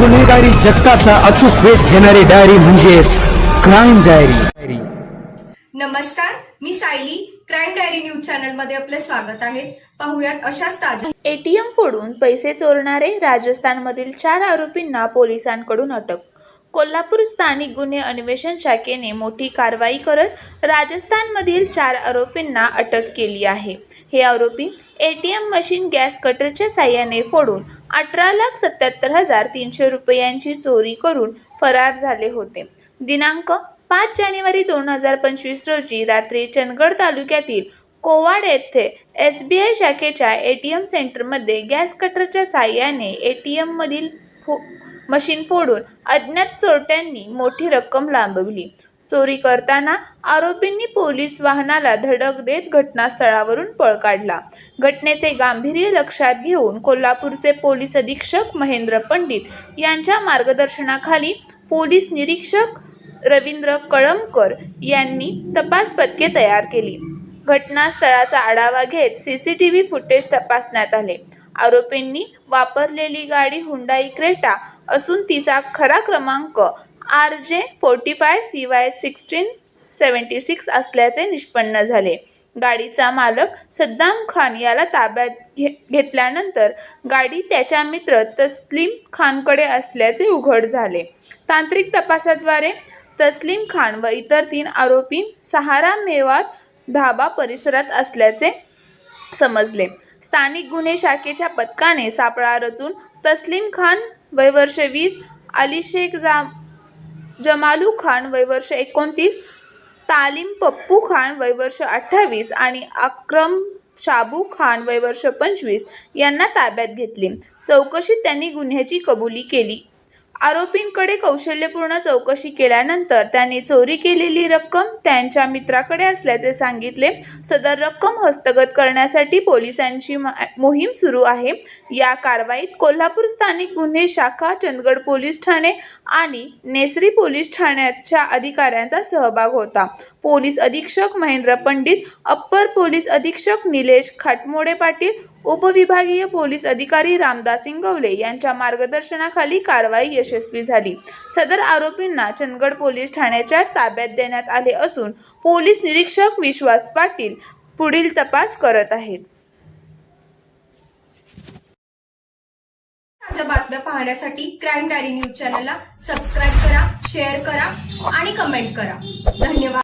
गुन्हेगारी जगताचा अचूक वेध घेणारी डायरी म्हणजेच क्राईम डायरी नमस्कार मी सायली. क्राईम डायरी न्यूज चॅनलमध्ये आपले स्वागत आहे. पाहुयात अशाच ताज्या एटीएम फोडून पैसे चोरणारे राजस्थानमधील चार आरोपींना पोलिसांकडून अटक. कोल्हापूर स्थानिक गुन्हे अन्वेषण शाखेने मोठी कारवाई करत राजस्थानमधील चार आरोपींना अटक केली आहे. हे आरोपी A T M machine gas कटरच्या साह्याने फोडून अठरा लाख सत्याहत्तर हजार तीनशे रुपयांची चोरी करून फरार झाले होते. दिनांक पाच जानेवारी दोन हजार पंचवीस रोजी रात्री चंदगड तालुक्यातील कोवाड येथे एस बी आय शाखेच्या ए टी एम सेंटरमध्ये गॅस कटरच्या साह्याने ए टी एममधील फो मशीन फोडून अज्ञात चोरट्यांनी मोठी रक्कम लांबवली. चोरी करताना आरोपींनी पोलीस वाहनाला धडक देत घटनास्थळावरून पळ काढला. घटनेचे गांभीर्य लक्षात घेऊन कोल्हापूरचे पोलीस अधीक्षक महेंद्र पंडित यांच्या मार्गदर्शनाखाली पोलीस निरीक्षक रवींद्र कळमकर यांनी तपास पथके तयार केली. घटनास्थळाचा आढावा घेत C C T V footage तपासण्यात आले. आरोपींनी वापरलेली गाडी हुंडाई क्रेटा असून तिचा खरा क्रमांक R J forty five C Y sixteen seventy six असल्याचे निष्पन्न झाले. गाडीचा मालक सद्दाम खान याला ताब्यात घे घेतल्यानंतर गाडी त्याच्या मित्र तस्लीम खानकडे असल्याचे उघड झाले. तांत्रिक तपासाद्वारे तस्लीम खान व इतर तीन आरोपी सहारा मेवात धाबा परिसरात असल्याचे समजले. स्थानिक गुन्हे शाखेच्या पथकाने सापळा रचून तस्लीम खान वयवर्ष वीस अली शेख जा जमालू खान वयवर्ष एकोणतीस तालीम पप्पू खान वयवर्ष अठ्ठावीस आणि अक्रम शाबू खान वयवर्ष पंचवीस यांना ताब्यात घेतले. चौकशीत त्यांनी गुन्ह्याची कबुली केली. आरोपींकडे कौशल्यपूर्ण चौकशी केल्यानंतर त्यांनी चोरी केलेली रक्कम त्यांच्या मित्राकडे असल्याचे सांगितले. सदर रक्कम हस्तगत करण्यासाठी पोलिसांची मोहीम सुरू आहे. या कारवाईत कोल्हापूर स्थानिक गुन्हे शाखा चंदगड पोलीस ठाणे आणि नेसरी पोलीस ठाण्याच्या अधिकाऱ्यांचा सहभाग होता. पोलीस अधीक्षक महेंद्र पंडित अप्पर पोलीस अधीक्षक निलेश खाटमोडे पाटील उपविभागीय पोलीस अधिकारी रामदास इंगवले यांच्या मार्गदर्शनाखाली कारवाई यशस्वी झाली. सदर आरोपींना चंदगड पोलीस ठाण्याच्या ताब्यात देण्यात आले असून पोलीस निरीक्षक विश्वास पाटील पुढील तपास करत आहेत. ताज्या बातम्या पाहण्यासाठी क्राईम डायरी न्यूज चॅनलला सबस्क्राईब करा शेअर करा आणि कमेंट करा. धन्यवाद.